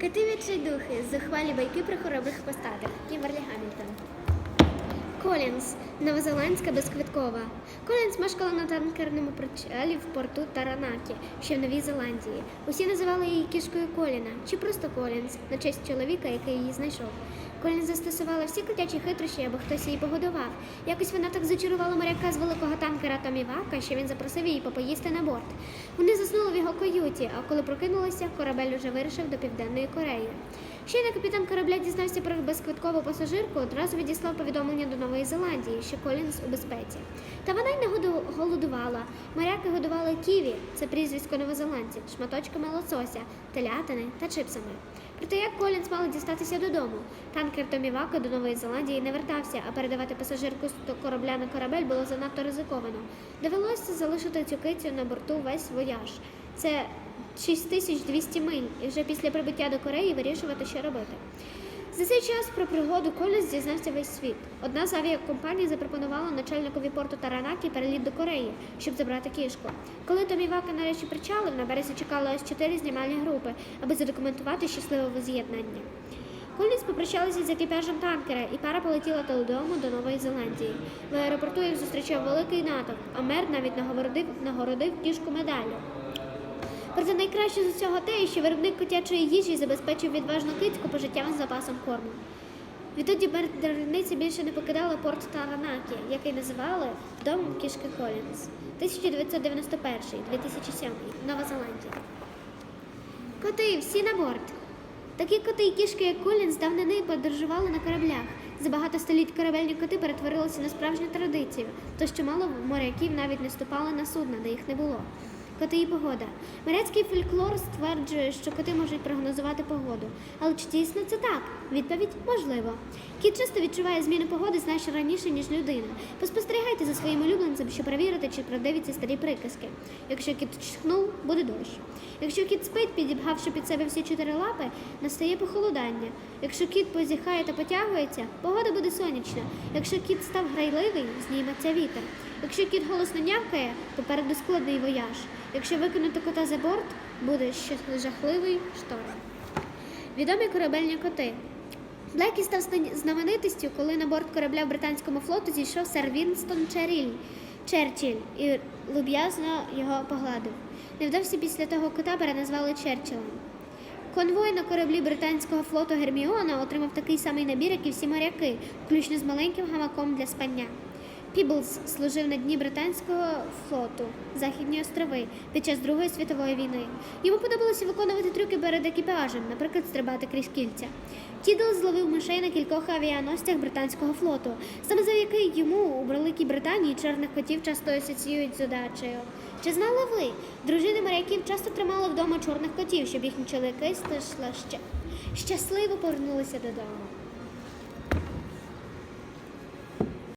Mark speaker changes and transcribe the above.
Speaker 1: Кити відчайдухи, зухвалі байки про хоробрих постатах. Кімберлі Гамільтон. Колінс, новозеландська безквиткова. Колінс мешкала на танкерному причалі в порту Таранакі, що в Новій Зеландії. Усі називали її кішкою Коліна чи просто Колінс на честь чоловіка, який її знайшов. Колін застосувала всі котячі хитрощі, аби хтось її погодував. Якось вона так зачарувала моряка з великого танкера Томівака, що він запросив її попоїсти на борт. Вони заснули в його каюті, а коли прокинулися, корабель уже вирушив до Південної Кореї. Щойно капітан корабля дізнався про безквиткову пасажирку, одразу відіслав повідомлення до Нової Зеландії, що Колінс у безпеці. Та вона й не голодувала. Моряки годували ківі, це прізвисько новозеландців, шматочками лосося, телятини та чипсами. Проте як Колінс мала дістатися додому, танкер Томівака до Нової Зеландії не вертався, а передавати пасажирку з корабля на корабель було занадто ризиковано. Довелося залишити цю кицю на борту весь вояж. Це 6200 миль, і вже після прибуття до Кореї вирішувати, що робити. За цей час про пригоду Колінс дізнався весь світ. Одна з авіакомпаній запропонувала начальникові порту Таранакі переліт до Кореї, щоб забрати кішку. Коли Томівака нарешті причалив, на березі чекали аж чотири знімальні групи, аби задокументувати щасливе воз'єднання. Колінс попрощалися з екіпажем танкера, і пара полетіла додому до Нової Зеландії. В аеропорту їх зустрічав великий натовп, а мер навіть нагородив, нагородив кішку медаллю. Проте найкраще з усього те, що виробник котячої їжі забезпечив відважну кицьку пожиттєвим запасом корму. Відтоді бердерниця більше не покидала порт Таранакі, який називали домом кішки Колінс. 1991-2007, Нова Зеландія. Коти, всі на борт. Такі коти і кішки, як Колін, з давнини подорожували на кораблях. За багато століть корабельні коти перетворилися на справжню традицію, то що мало моряків навіть не ступали на судна, де їх не було. Коти і погода. Мерецький фольклор стверджує, що коти можуть прогнозувати погоду. Але чи дійсно це так? Відповідь можливо. Кіт часто відчуває зміни погоди значно раніше, ніж людина. Поспостерігайте за своїм улюбленцем, щоб перевірити, чи правдиві ці старі приказки. Якщо кіт чхнув, буде дощ. Якщо кіт спить, підібгавши під себе всі чотири лапи, настає похолодання. Якщо кіт позіхає та потягується, погода буде сонячна. Якщо кіт став грайливий, зніметься вітер. Якщо кіт голосно нявкає, попереду складний вояж. Якщо викинути кота за борт, буде жахливий шторм. Відомі корабельні коти. Блекі став зна- знаменитістю, коли на борт корабля британському флоту зійшов сер Вінстон Черчилль і люб'язно його погладив. Невдовзі після того кота переназвали Черчиллем. Конвой на кораблі британського флоту Герміона отримав такий самий набір, як і всі моряки, включно з маленьким гамаком для спання. Піблз служив на дні британського флоту Західні острови під час Другої світової війни. Йому подобалося виконувати трюки перед екіпажем, наприклад, стрибати крізь кільця. Тідл зловив мишей на кількох авіаносцях британського флоту. Саме завдяки йому у Великій Британії чорних котів часто асоціюють з удачею. Чи знали ви? Дружини моряків часто тримали вдома чорних котів, щоб їхні чоловіки щасливо повернулися додому.